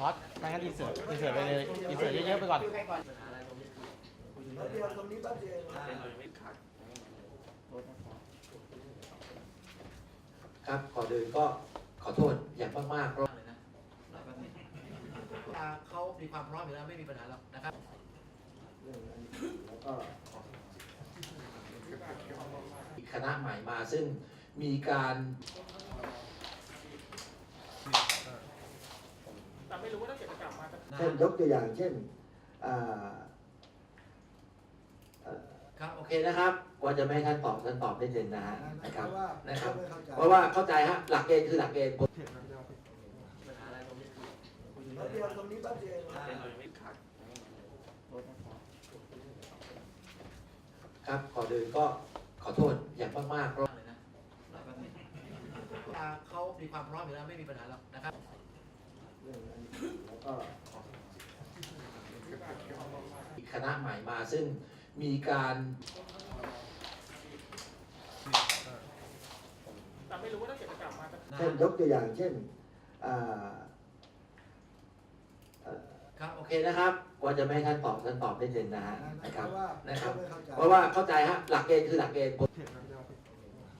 พอดถ้างั้นอินเสิร์ตอินเสิร์ตไปเลยอินเสิร์ตเยอะๆไปก่อนแป๊บเดียวตรงนี้แป๊บเดียวครับก่อนอื่นก็ขอโทษอย่างมากๆเพราะเลยนะเขามีความพร้อมอยู่แล้วไม่มีปัญหาหรอกนะครับแล้วก็มีคณะใหม่มาซึ่งมีการ เช่นยกตัวอย่างเช่นอ่าเอ่อครับโอโอเคเคนะครับว่าจะไม่ให้ท่านตอบท่านตอบได้เต็มนะฮะนะนะคครัรับบว่านะครับไม่เข้าใจเพราะว่าเข้าใจฮะหลักเกณฑ์คือหลักเกณฑ์ปัญหาอะไรตรงนี้แป๊บเดียวตรงนี้แป๊บเดียวครับก่อนอื่นก็ขอโทษอย่างมากๆเพราะ เลยนะเขามีความพร้อมอยู่แล้วไม่มีปัญหาหรอกนะครับแล้ว ก็มีคณะใหม่มาซึ่งมีการเช่นยกตัวอย่างเช่นอ่าเอ่อครับโอโอเคเคนะครับว่าจะไม่ให้ท่านตอบท่านตอบได้เต็มนะฮะนะนะคครัรับบว่านะครับไม่เข้าใจเพราะว่าเข้าใจฮะหลักเกณฑ์คือหลักเกณฑ์น